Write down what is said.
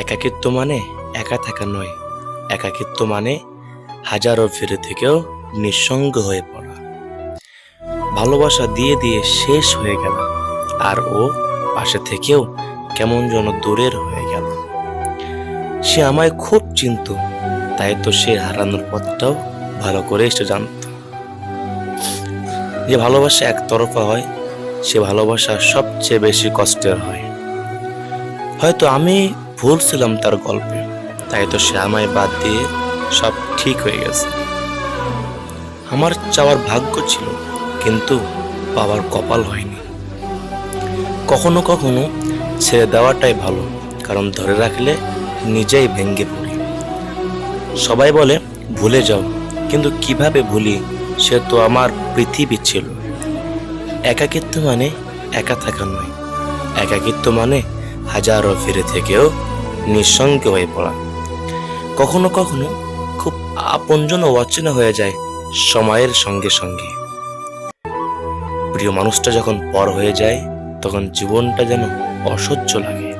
একাকিত্ব মানে একা থাকা নয়। একাকিত্ব মানে হাজারো ফিরে থেকেও নিঃসঙ্গ হয়ে পড়া। ভালোবাসা দিয়ে দিয়ে শেষ হয়ে গেল, আর ও পাশে থেকেও কেমন যেন দূরের হয়ে গেল। সে আমায় খুব চিনত, তাই তো সে হারানোর পথটাও ভালো করে সে জানত। যে ভালোবাসা একতরফা হয়, সে ভালোবাসা সবচেয়ে বেশি কষ্টের হয়। হয়তো আমি ভুল ছিলাম তার গল্পে। তাই তো সে আমায় বাদ দিয়ে সব ঠিক হয়ে গেছে। আমার চাওয়ার ভাগ্য ছিল, কিন্তু বাবার কপাল হয়নি। কখনো কখনো ছেড়ে দেওয়াটাই ভালো, কারণ ধরে রাখলে নিজেই ভেঙ্গে পড়ি। সবাই বলে, ভুলে যাও। কিন্তু কীভাবে ভুলি, সে তো আমার পৃথিবী ছিল। একাকিত্ব মানে একা থাকা নয়। একাকিত্ব মানে হাজারো ফিরে থেকেও নিঃসঙ্গ হয়ে পড়া। কখনো কখনো খুব আপনজন ও অচেনা হয়ে যায় সময়ের সঙ্গে সঙ্গে। প্রিয় মানুষটা যখন পর হয়ে যায়, তখন জীবনটা যেন অসহ্য লাগে।